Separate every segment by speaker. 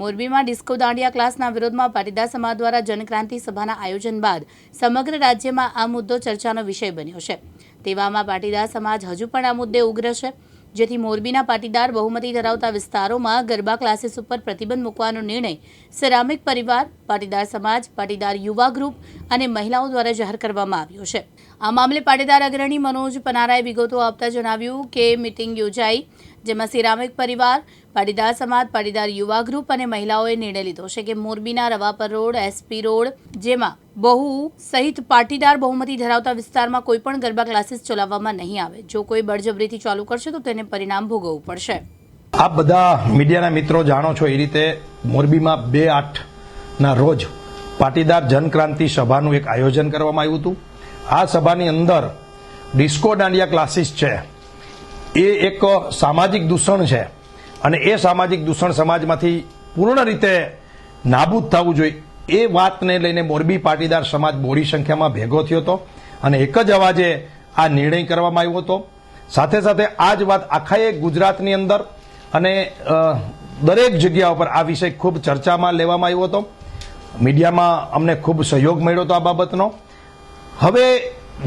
Speaker 1: મોરબીમાં ડિસ્કો દાંડિયા ક્લાસના વિરોધમાં પાટીદાર સમાજ દ્વારા જનક્રાંતિ સભાના આયોજન બાદ સમગ્ર રાજ્યમાં આ મુદ્દો ચર્ચાનો વિષય બન્યો છે. તેવામાં પાટીદાર સમાજ હજુ પણ આ મુદ્દે ઉગ્ર છે. જેથી મોરબીના પાટીદાર બહુમતી ધરાવતા વિસ્તારોમાં ગરબા ક્લાસીસ ઉપર પ્રતિબંધ મૂકવાનો નિર્ણય સેરામિક પરિવાર, પાટીદાર સમાજ, પાટીદાર યુવા ગ્રુપ અને મહિલાઓ દ્વારા જાહેર કરવામાં આવ્યો છે. આ મામલે પાટીદાર અગ્રણી મનોજ પનારાએ વિગતો આપતા જણાવ્યું કે મિટિંગ યોજાઈ, જેમાં સિરામિક પરિવાર, પાટીદાર સમાજ, પાટીદાર યુવા ગ્રુપ અને મહિલાઓએ નિર્ણય લીધો છે કે મોરબીના રવાપર રોડ, એસપી રોડ, જેમાં બહુ સહિત પાટીદાર બહુમતી ધરાવતા વિસ્તારમાં કોઈ પણ ગરબા ક્લાસીસ ચલાવવામાં નહીં આવે. જો કોઈ બળજબરીથી ચાલુ કરશે તો તેને પરિણામ ભોગવવું પડશે.
Speaker 2: આપ બધા મીડિયાના મિત્રો જાણો છો એ રીતે મોરબીમાં બે આઠના રોજ પાટીદાર જનક્રાંતિ સભાનું એક આયોજન કરવામાં આવ્યું હતું. આ સભાની અંદર ડિસ્કો દાંડિયા ક્લાસીસ છે. એ એક સામાજિક દૂષણ છે અને એ સામાજિક દૂષણ સમાજમાંથી પૂર્ણ રીતે નાબૂદ થવું જોઈએ. એ વાતને લઈને મોરબી પાટીદાર સમાજ મોડી સંખ્યામાં ભેગો થયો હતો અને એક જ અવાજે આ નિર્ણય કરવામાં આવ્યો હતો. સાથે સાથે આ જ વાત આખા ગુજરાતની અંદર અને દરેક જગ્યા ઉપર આ વિષય ખૂબ ચર્ચામાં લેવામાં આવ્યો હતો. મીડિયામાં અમને ખૂબ સહયોગ મળ્યો હતો આ બાબતનો. હવે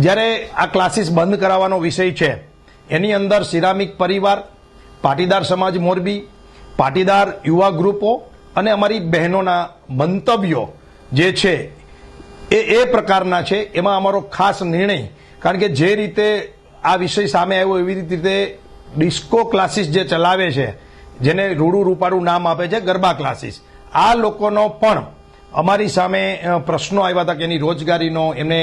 Speaker 2: જ્યારે આ ક્લાસીસ બંધ કરાવવાનો વિષય છે, એની અંદર સિરામિક પરિવાર, પાટીદાર સમાજ મોરબી, પાટીદાર યુવા ગ્રુપો અને અમારી બહેનોના મંતવ્યો જે છે, એ એ પ્રકારના છે. એમાં અમારો ખાસ નિર્ણય, કારણ કે જે રીતે આ વિષય સામે આવ્યો, એવી રીતે ડિસ્કો ક્લાસીસ જે ચલાવે છે, જેને રૂડું રૂપાળું નામ આપે છે ગરબા ક્લાસીસ આ લોકોનો પણ અમારી સામે પ્રશ્નો આવ્યા હતા કે એની રોજગારીનો, એમને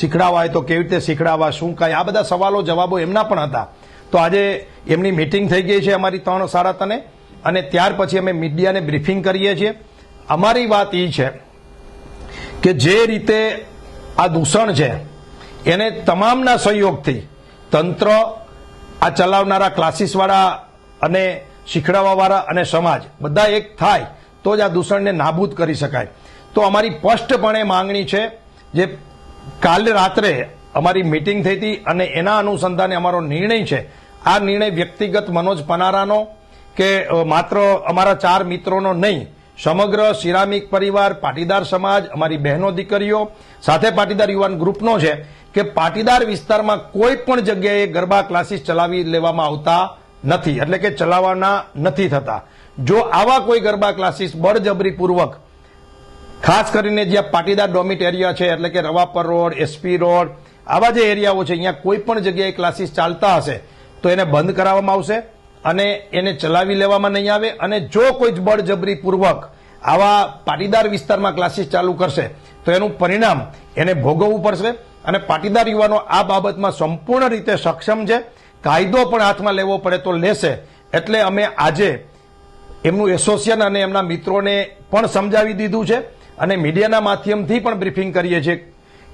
Speaker 2: શીખડાવવા તો કેવી રીતે શીખડાવવા શું કાંઈ, આ બધા સવાલો, જવાબો એમના પણ હતા. તો આજે એમની મિટિંગ થઈ ગઈ છે અમારી ત્રણ સાડા તને, અને ત્યાર પછી અમે મીડિયાને બ્રીફિંગ કરીએ છીએ. અમારી વાત એ છે કે જે રીતે આ દૂષણ છે, એને તમામના સહયોગથી તંત્ર, આ ચલાવનારા ક્લાસીસવાળા અને શીખડાવવાવાળા અને સમાજ, બધા એક થાય. તો જ આ દૂષણને નાબૂદ કરી શકાય. તો અમારી સ્પષ્ટપણે માંગણી છે જે કાલે રાત્રે અમારી મિટિંગ થઈ હતી અને એના અનુસંધાને અમારો નિર્ણય છે. આ નિર્ણય વ્યક્તિગત મનોજ પનારાનો કે માત્ર અમારા ચાર મિત્રોનો નહીં, સમગ્ર સિરામિક પરિવાર, પાટીદાર સમાજ, અમારી બહેનો દીકરીઓ, સાથે પાટીદાર યુવાન ગ્રુપનો છે કે પાટીદાર વિસ્તારમાં કોઈ પણ જગ્યાએ ગરબા ક્લાસીસ ચલાવી લેવામાં આવતા નથી. એટલે કે ચલાવવાના નથી થતા. જો આવા કોઈ ગરબા ક્લાસીસ બળજબરીપૂર્વક, ખાસ કરીને જ્યાં પાટીદાર ડોમિટ એરિયા છે, એટલે કે રવાપર રોડ એસપી રોડ, આવા જે એરિયાઓ છે, અહીંયા કોઈ પણ જગ્યાએ ક્લાસીસ ચાલતા હશે, તો એને બંધ કરાવવામાં આવશે અને એને ચલાવી લેવામાં નહીં આવે અને જો કોઈ બળજબરીપૂર્વક આવા પાટીદાર વિસ્તારમાં ક્લાસીસ ચાલુ કરશે, તો એનું પરિણામ એને ભોગવવું પડશે અને પાટીદાર યુવાનો આ બાબતમાં સંપૂર્ણ રીતે સક્ષમ છે, કાયદો પણ હાથમાં લેવો પડે તો લેશે, એટલે અમે આજે એમનું એસોસિએશન અને એમના મિત્રોને પણ સમજાવી દીધું છે અને મીડિયાના માધ્યમથી પણ બ્રીફિંગ કરીએ છીએ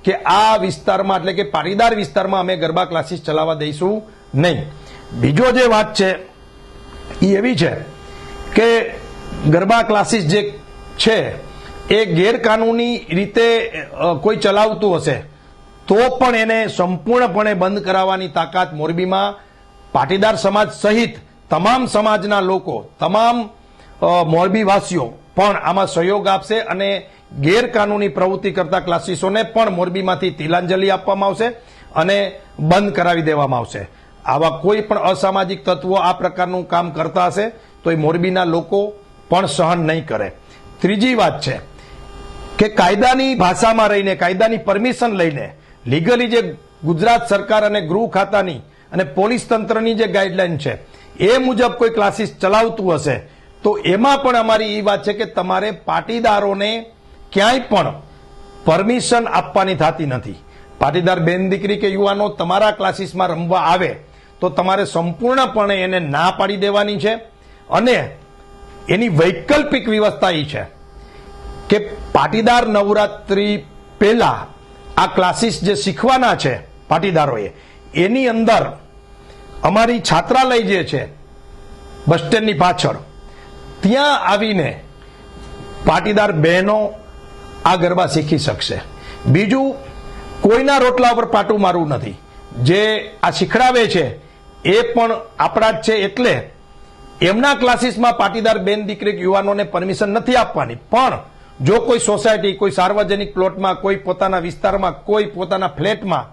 Speaker 2: કે આ વિસ્તારમાં એટલે કે પાટીદાર વિસ્તારમાં અમે ગરબા ક્લાસીસ ચલાવવા દઈશું નહીં. બીજો જે વાત છે એ એવી છે કે ગરબા ક્લાસીસ જે છે, એ ગેરકાનૂની રીતે કોઈ ચલાવતું હશે, તો પણ એને સંપૂર્ણપણે બંધ કરાવવાની તાકાત મોરબીમાં પાટીદાર સમાજ સહિત તમામ સમાજના લોકો, તમામ મોરબીવાસીઓ પણ આમાં સહયોગ આપશે અને ગેરકાનૂની પ્રવૃત્તિ કરતા ક્લાસીસોને પણ મોરબીમાંથી તિલાંજલિ આપવામાં આવશે અને બંધ કરાવી દેવામાં આવશે. આવા કોઈ પણ અસામાજિક તત્વો આ પ્રકારનું કામ કરતા હશે, તો એ મોરબીના લોકો પણ સહન નહીં કરે. ત્રીજી વાત છે કે કાયદાની ભાષામાં રહીને, કાયદાની પરમિશન લઈને લીગલી જે ગુજરાત સરકાર અને ગૃહ ખાતાની અને પોલીસ તંત્રની જે ગાઈડલાઈન છે, એ મુજબ કોઈ ક્લાસીસ ચલાવતું હશે તો એમાં પણ અમારી એ વાત છે કે તમારે પાટીદારોને ક્યાંય પણ પરમિશન આપવાની થતી નથી. પાટીદાર બેન દીકરી કે યુવાનો તમારા ક્લાસીસમાં રમવા આવે, તો તમારે સંપૂર્ણપણે એને ના પાડી દેવાની છે. અને એની વૈકલ્પિક વ્યવસ્થા એ છે કે પાટીદાર નવરાત્રી પહેલા આ ક્લાસીસ જે શીખવાના છે પાટીદારોએ, એની અંદર અમારી છાત્રાલય જે છે, બસ સ્ટેન્ડની પાછળ ત્યાં આવીને પાટીદાર બહેનો આ ગરબા શીખી શકશે. બીજું, કોઈના રોટલા ઉપર પાટું મારવું નથી. જે આ શીખડાવે છે, એ પણ આપણા જ છે એટલે એમના ક્લાસીસમાં પાટીદાર બેન દીકરી યુવાનોને પરમિશન નથી આપવાની. પણ જો કોઈ સોસાયટી, કોઈ સાર્વજનિક પ્લોટમાં, કોઈ પોતાના વિસ્તારમાં, કોઈ પોતાના ફ્લેટમાં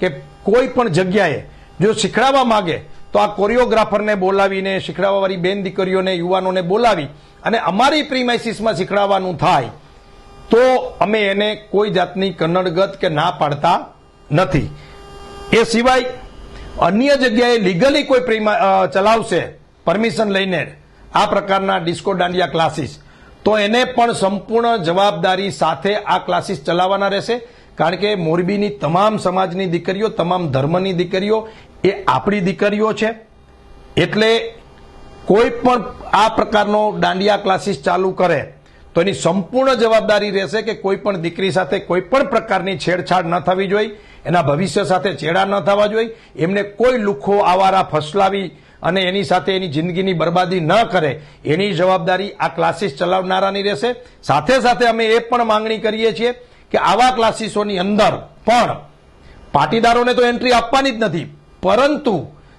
Speaker 2: કે કોઈ પણ જગ્યાએ જો શીખડાવવા માંગે તો આ કોરિયોગ્રાફરને બોલાવીને શીખડાવવાવાળી બેન દીકરીઓને, યુવાનોને બોલાવી અને અમારી પ્રીમાઇસીસમાં શીખડાવવાનું થાય, તો અમે એને કોઈ જાતની કન્નડગત કે ના પાડતા નથી. એ સિવાય અન્ય જગ્યાએ લીગલી કોઈ ચલાવશે પરમિશન લઈને આ પ્રકારના ડિસ્કો દાંડિયા ક્લાસીસ તો એને પણ સંપૂર્ણ જવાબદારી સાથે આ ક્લાસીસ ચલાવવાના રહેશે. કારણ કે મોરબીની તમામ સમાજની દીકરીઓ, તમામ ધર્મની દીકરીઓ એ આપણી દીકરીઓ છે. એટલે કોઈ પણ આ પ્રકારનો દાંડિયા ક્લાસીસ ચાલુ કરે, તો એની સંપૂર્ણ જવાબદારી રહેશે કે કોઈ પણ દીકરી સાથે કોઈ પણ પ્રકારની છેડછાડ ન થવી જોઈએ, એના ભવિષ્ય સાથે ચેડા ન થવા જોઈએ, એમને કોઈ લુખો આવારા ફસલાવી અને એની સાથે એની જિંદગીની બરબાદી ન કરે, એની જવાબદારી આ ક્લાસીસ ચલાવનારાની રહેશે. સાથે સાથે અમે એ પણ માંગણી કરીએ છીએ કે આવા ક્લાસીસોની અંદર પણ પાટીદારોને તો એન્ટ્રી આપવાની જ નથી પરંતુ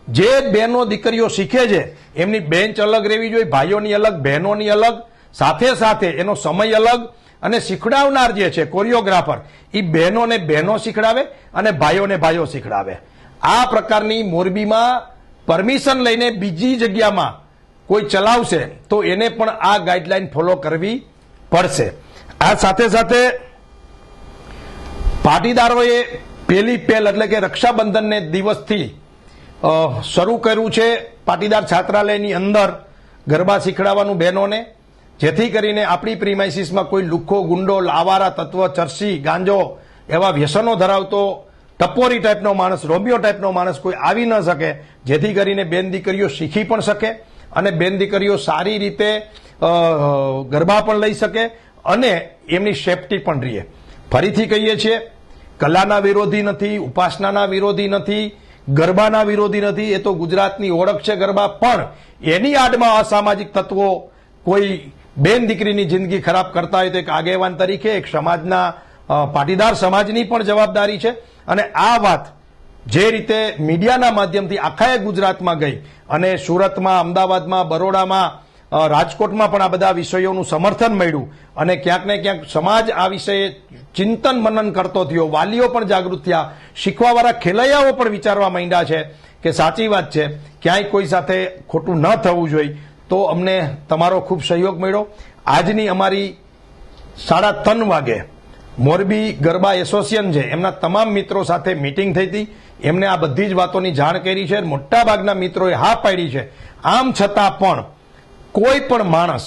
Speaker 2: જે બહેનો દીકરીઓ શીખે છે, એમની બેન્ચ અલગ રહેવી જોઈએ, ભાઈઓની અલગ, બહેનોની અલગ, સાથે સાથે એનો સમય અલગ અને શીખડાવનાર જે છે કોરિયોગ્રાફર એ બહેનોને બહેનો શીખડાવે અને ભાઈઓને ભાઈઓ શીખડાવે. આ પ્રકારની મોરબીમાં પરમિશન લઈને બીજી જગ્યામાં કોઈ ચલાવશે, તો એને પણ આ ગાઈડલાઈન ફોલો કરવી પડશે. આ સાથે સાથે પાટીદારોએ પહેલી પહેલ એટલે કે રક્ષાબંધનને દિવસથી શરૂ કર્યું છે પાટીદાર છાત્રાલયની અંદર ગરબા શીખડાવવાનું બહેનોને, જેથી કરીને આપણી પ્રિમાઇસીસમાં કોઈ લુખ્ખો ગુંડો, લાવારા તત્વ, ચરસી, ગાંજો એવા વ્યસનો ધરાવતો ટપોરી ટાઈપનો માણસ, રોમિયો ટાઈપનો માણસ કોઈ આવી ન શકે, જેથી કરીને બેન દીકરીઓ શીખી પણ શકે અને બેન દીકરીઓ સારી રીતે ગરબા પણ લઈ શકે અને એમની સેફટી પણ રહે. ફરીથી કહીએ છીએ કલાના વિરોધી નથી, ઉપાસનાના વિરોધી નથી, ગરબાના વિરોધી નથી, એ તો ગુજરાતની ઓળખ છે ગરબા, પણ એની આડમાં અસામાજિક તત્વો, કોઈ બેન દીકરીની જિંદગી ખરાબ કરતા હોય તો એક આગેવાન તરીકે, એક સમાજના પાટીદાર સમાજની પણ જવાબદારી છે. અને આ વાત જે રીતે મીડિયાના માધ્યમથી આખાએ ગુજરાતમાં ગઈ અને સુરતમાં, અમદાવાદમાં, બરોડામાં રાજકોટમાં પણ આ બધા વિષયોનું સમર્થન મળ્યું અને ક્યાંક ને ક્યાંક સમાજ આ વિષયે ચિંતન મનન કરતો થયો. વાલીઓ પણ જાગૃત થયા. શીખવાવાળા ખેલૈયાઓ પણ વિચારવા માંડ્યા છે કે સાચી વાત છે. ક્યાંય કોઈ સાથે ખોટું ન થવું જોઈએ. તો અમને તમારો ખૂબ સહયોગ મળ્યો. આજની અમારી સાડા ત્રણ વાગે મોરબી ગરબા એસોસિએશન છે. એમના તમામ મિત્રો સાથે મિટિંગ થઈ હતી. એમને આ બધી જ વાતોની જાણ કરી છે. મોટાભાગના મિત્રોએ હા પાડી છે. આમ છતાં પણ કોઈ પણ માણસ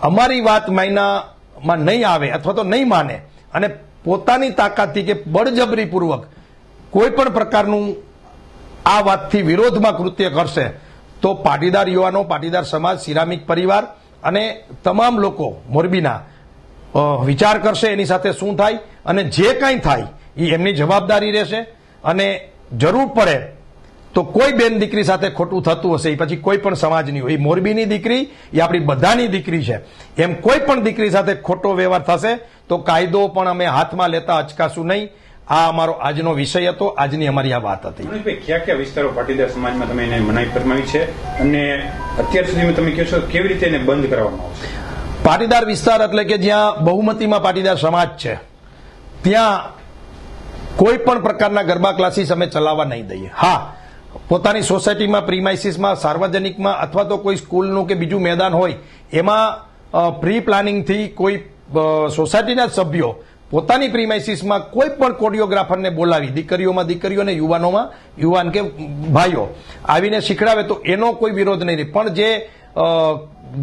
Speaker 2: અમારી વાત માયનામાં નહીં આવે અથવા તો નહીં માને અને પોતાની તાકાતથી કે બળજબરીપૂર્વક કોઈ પણ પ્રકારનું આ વાતથી વિરોધમાં કૃત્ય કરશે, તો પાટીદાર યુવાનો, પાટીદાર સમાજ, સિરામિક પરિવાર અને તમામ લોકો મોરબીના વિચાર કરશે એની સાથે શું થાય અને જે કાંઈ થાય એ એમની જવાબદારી રહેશે અને જરૂર પડે તો કોઈ બેન દીકરી સાથે ખોટું થતું હશે એ પછી કોઈ પણ સમાજની હોય. એ મોરબીની દીકરી એ આપણી બધાની દીકરી છે. એમ કોઈ પણ દીકરી સાથે ખોટો વ્યવહાર થશે તો કાયદો પણ અમે હાથમાં લેતા અચકાશું નહીં. આ અમારો આજનો વિષય હતો આજની અમારી આ વાત હતી.
Speaker 3: કયા કયા વિસ્તારો પાટીદાર સમાજમાં તમે એને મનાઈ ફરમાવી છે? અને અત્યાર સુધીમાં તમે કહેશો કેવી રીતે એને બંધ કરવામાં આવશે?
Speaker 2: પાટીદાર વિસ્તાર એટલે કે જ્યાં બહુમતીમાં પાટીદાર સમાજ છે ત્યાં કોઈ પણ પ્રકારના ગરબા ક્લાસીસ અમે ચલાવવા નહીં દઈએ. હા પોતાની સોસાયટીમાં, પ્રીમાઇસીસમાં, સાર્વજનિકમાં અથવા તો કોઈ સ્કૂલનું કે બીજું મેદાન હોય, એમાં પ્રી પ્લાનિંગથી કોઈ સોસાયટીના સભ્યો પોતાની પ્રીમાઇસીસમાં કોઈ પણ કોરિયોગ્રાફરને બોલાવી, દીકરીઓમાં દીકરીઓ અને યુવાનોમાં યુવાન કે ભાઈઓ, આવીને શીખડાવે તો એનો કોઈ વિરોધ નહીં રહે. પણ જે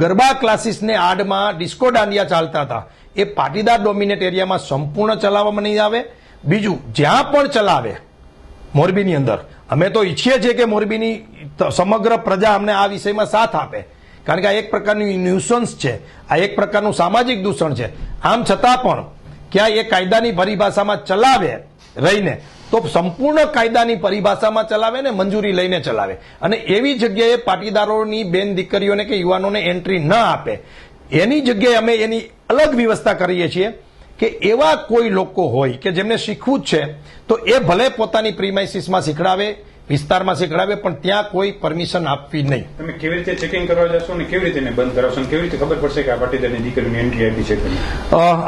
Speaker 2: ગરબા ક્લાસીસને આડમાં ડિસ્કો દાંડિયા ચાલતા હતા, એ પાટીદાર ડોમિનેટ એરિયામાં સંપૂર્ણ ચલાવવામાં નહીં આવે. બીજું, જ્યાં પણ ચલાવે, મોરબીની અંદર અમે તો ઈચ્છીએ છીએ કે મોરબીની સમગ્ર પ્રજા અમને આ વિષયમાં સાથ આપે. કારણ કે આ એક પ્રકારનું ન્યુસન્સ છે. આ એક પ્રકારનું સામાજિક દૂષણ છે. આમ છતાં પણ ક્યાંય એ કાયદાની પરિભાષામાં ચલાવે રહીને, તો સંપૂર્ણ કાયદાની પરિભાષામાં ચલાવે ને મંજૂરી લઈને ચલાવે. અને એવી જગ્યાએ પાટીદારોની બેન દીકરીઓને કે યુવાનોને એન્ટ્રી ન આપે. એની જગ્યાએ અમે એની અલગ વ્યવસ્થા કરીએ છીએ. કે એવા કોઈ લોકો હોય કે જેમને શીખવું જ છે તો એ ભલે પોતાની પ્રીમાઇસીસમાં શીખડાવે વિસ્તારમાં શીખડાવે પણ ત્યાં કોઈ પરમિશન આપવી નહીં.
Speaker 3: તમે કેવી રીતે ચેકિંગ કરવા જશો ને કેવી રીતે બંધ કરાવશો કેવી રીતે ખબર પડશે કે આ પાટીદારની દીકરીની એન્ટ્રી આપી છે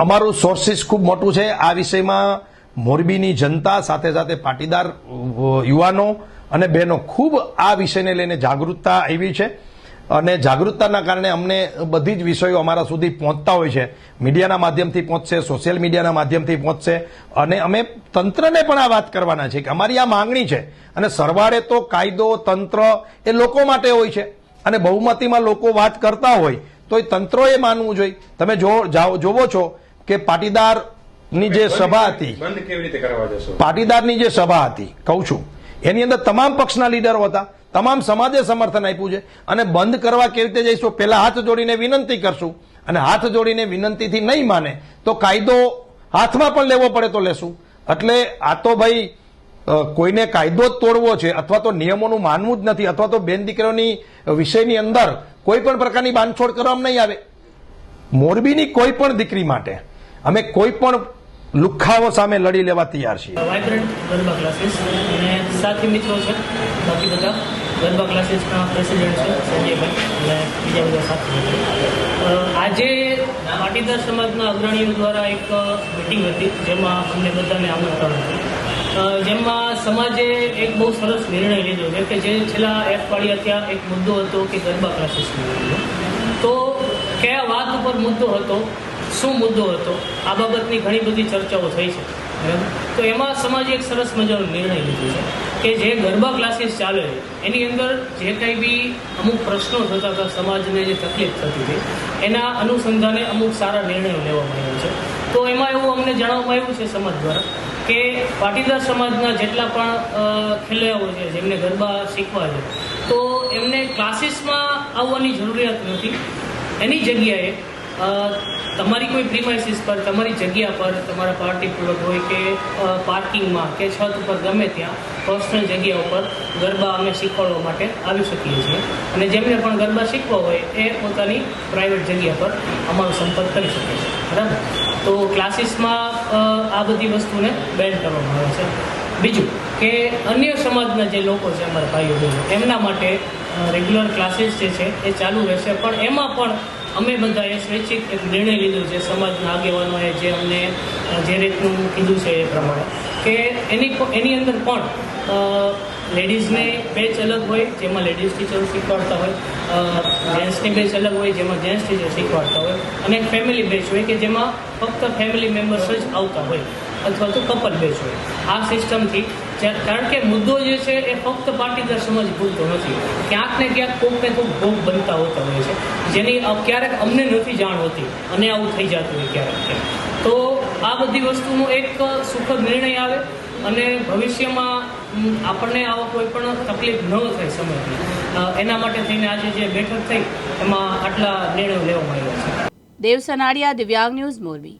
Speaker 2: અમારું સોર્સિસ ખૂબ મોટું છે. આ વિષયમાં મોરબીની જનતા સાથે સાથે પાટીદાર યુવાનો અને બહેનો ખૂબ આ વિષયને લઈને જાગૃતતા આવી છે. અને જાગૃતતાના કારણે અમને બધી જ વિષયો અમારા સુધી પહોંચતા હોય છે. મીડિયાના માધ્યમથી પહોંચશે સોશિયલ મીડિયાના માધ્યમથી પહોંચશે. અને અમે તંત્રને પણ આ વાત કરવાના છે કે અમારી આ માંગણી છે. અને સરવાળે તો કાયદો તંત્ર એ લોકો માટે હોય છે. અને બહુમતીમાં લોકો વાત કરતા હોય તો એ તંત્રોએ માનવું જોઈએ. તમે જોવો છો કે પાટીદારની જે સભા હતી
Speaker 3: બંધ કેવી રીતે કરવા જશો?
Speaker 2: પાટીદારની જે સભા હતી કહું છું એની અંદર તમામ પક્ષના લીડરો હતા. તમામ સમાજે સમર્થન આપ્યું છે. અને બંધ કરવા કેવી રીતે જઈશું? પહેલા હાથ જોડીને વિનંતી કરશું. અને હાથ જોડીને વિનંતીથી નહીં માને, તો કાયદો હાથમાં પણ લેવો પડે તો લેશું. એટલે આ તો ભાઈ કોઈને કાયદો જ તોડવો છે, અથવા તો નિયમોનું માનવું જ નથી, અથવા તો બેન દીકરીઓની વિષયની અંદર કોઈ પણ પ્રકારની બાંધછોડ કરવામાં નહીં આવે. મોરબીની કોઈ પણ દીકરી માટે, અમે કોઈ પણ લુખાઓ સામે લડી લેવા તૈયાર છીએ.
Speaker 4: વાઇબ્રન્ટ ગરબા ક્લાસીસ અને સાથી મિત્રો છે, બાકી બધા ગરબા ક્લાસીસના પ્રેસિડેન્ટ છે સંજયભાઈ અને આજે પાટીદાર સમાજના અગ્રણીઓ દ્વારા એક મિટિંગ હતી, જેમાં અમને બધાને આમંત્રણ હતું. જેમાં સમાજે એક બહુ સરસ નિર્ણય લીધો છે કે જે છેલ્લા અઠવાડિયા ત્યાં એક મુદ્દો હતો કે ગરબા ક્લાસીસનો તો કયા વાત ઉપર મુદ્દો હતો? શું મુદ્દો હતો? આ બાબતની ઘણી બધી ચર્ચાઓ થઈ છે? તો એમાં સમાજે એક સરસ મજાનો નિર્ણય લીધો છે કે જે ગરબા ક્લાસીસ ચાલે છે એની અંદર જે કંઈ બી અમુક પ્રશ્નો થતા હતા સમાજને જે તકલીફ થતી હતી, એના અનુસંધાને અમુક સારા નિર્ણયો લેવામાં આવ્યા છે. તો એમાં એવું અમને જણાવવામાં આવ્યું છે સમાજ દ્વારા કે પાટીદાર સમાજના જેટલા પણ ખેલૈયાઓ છે, જેમને ગરબા શીખવા છે, તો એમને ક્લાસીસમાં આવવાની જરૂરિયાત નથી. એની જગ્યાએ તમારી કોઈ પ્રિમાઇસીસ પર, તમારી જગ્યા પર, તમારા પાર્ટી પ્લોટ હોય કે પાર્કિંગમાં કે છત ઉપર ગમે ત્યાં પર્સનલ જગ્યા ઉપર ગરબા અમે શીખવાડવા માટે આવી શકીએ છીએ. અને જેમને પણ ગરબા શીખવા હોય એ પોતાની પ્રાઇવેટ જગ્યા પર અમારો સંપર્ક કરી શકે છે. બરાબર? તો ક્લાસીસમાં આ બધી વસ્તુને બેન કરવામાં આવે છે. બીજું કે અન્ય સમાજના જે લોકો છે, અમારા ભાઈઓ બહેનો, એમના માટે રેગ્યુલર ક્લાસીસ જે છે એ ચાલુ રહેશે. પણ એમાં પણ અમે બધાએ સ્વૈચ્છિક એક નિર્ણય લીધો છે, સમાજના આગેવાનોએ જે અમને જે રીતનું કીધું છે એ પ્રમાણે. કે એની એની અંદર પણ લેડીઝને બેચ અલગ હોય, જેમાં લેડીઝ ટીચરો શીખવાડતા હોય જેન્ટ્સની બેચ અલગ હોય, જેમાં જેન્ટ્સ ટીચર શીખવાડતા હોય, અને ફેમિલી બેચ હોય કે જેમાં ફક્ત ફેમિલી મેમ્બર્સ જ આવતા હોય, અથવા તો કપલ બેચ હોય. આ સિસ્ટમથી કારણ કે મુદ્દો જે છે એ ફક્ત પાટીદાર સમાજ પૂરતો નથી. ક્યાંક ને ક્યાંક કોક ને કોક ભોગ બનતા હોતા હોય છે. જેની ક્યારેક અમને નથી જાણ હોતી. અને આવું થઈ જતું હોય ક્યારેક તો આ બધી વસ્તુનો એક સુખદ નિર્ણય આવે અને ભવિષ્યમાં આપણને આવા કોઈ પણ તકલીફ ન થાય સમયની. એના માટે થઈને આજે જે બેઠક થઈ, એમાં આટલા નિર્ણયો લેવામાં આવ્યા છે.
Speaker 1: દેવ સનાડિયા દિવ્યાંગ ન્યૂઝ મોરબી.